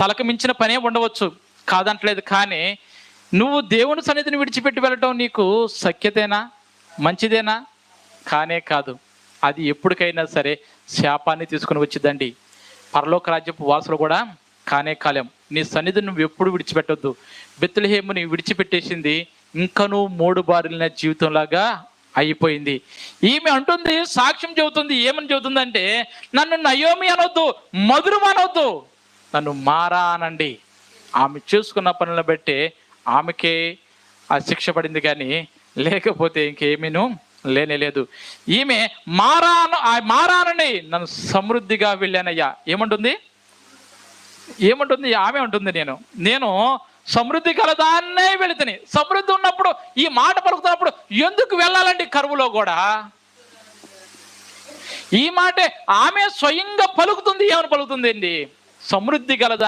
తలకు మించిన పనే ఉండవచ్చు. కాదంటలేదు. కానీ నువ్వు దేవుని సన్నిధిని విడిచిపెట్టి వెళ్ళటం నీకు సఖ్యతేనా? మంచిదేనా? కానే కాదు. అది ఎప్పటికైనా సరే శాపాన్ని తీసుకుని వచ్చిందండి పరలోక రాజ్యపు వాసులు కూడా కానే కాలేం. నీ సన్నిధిని నువ్వు ఎప్పుడు విడిచిపెట్టొద్దు. బెత్తులహేముని విడిచిపెట్టేసింది ఇంకనూ మూడు బారిన జీవితంలాగా అయిపోయింది. ఈమె అంటుంది సాక్ష్యం చెబుతుంది. ఏమని చెబుతుందంటే నన్ను నయోమి అనొద్దు మధురం అనొద్దు. నన్ను మారా అనండి ఆమె చేసుకున్న పనులను బట్టి ఆమెకే ఆ శిక్ష పడింది కానీ లేకపోతే ఇంకేమీను లేనే లేదు. ఈమె మారాను మారానండి. నన్ను సమృద్ధిగా వెళ్ళానయ్యా. ఏమంటుంది? ఏమంటుంది? ఆమె ఉంటుంది నేను. నేను సమృద్ధి కలదాన్నే వెళుతుని. సమృద్ధి ఉన్నప్పుడు ఈ మాట పలుకుతున్నప్పుడు ఎందుకు వెళ్ళాలండి కరువులో కూడా? ఈ మాటే ఆమె స్వయంగా పలుకుతుంది ఏమని పలుకుతుంది అండి సమృద్ధి గలదాన్ని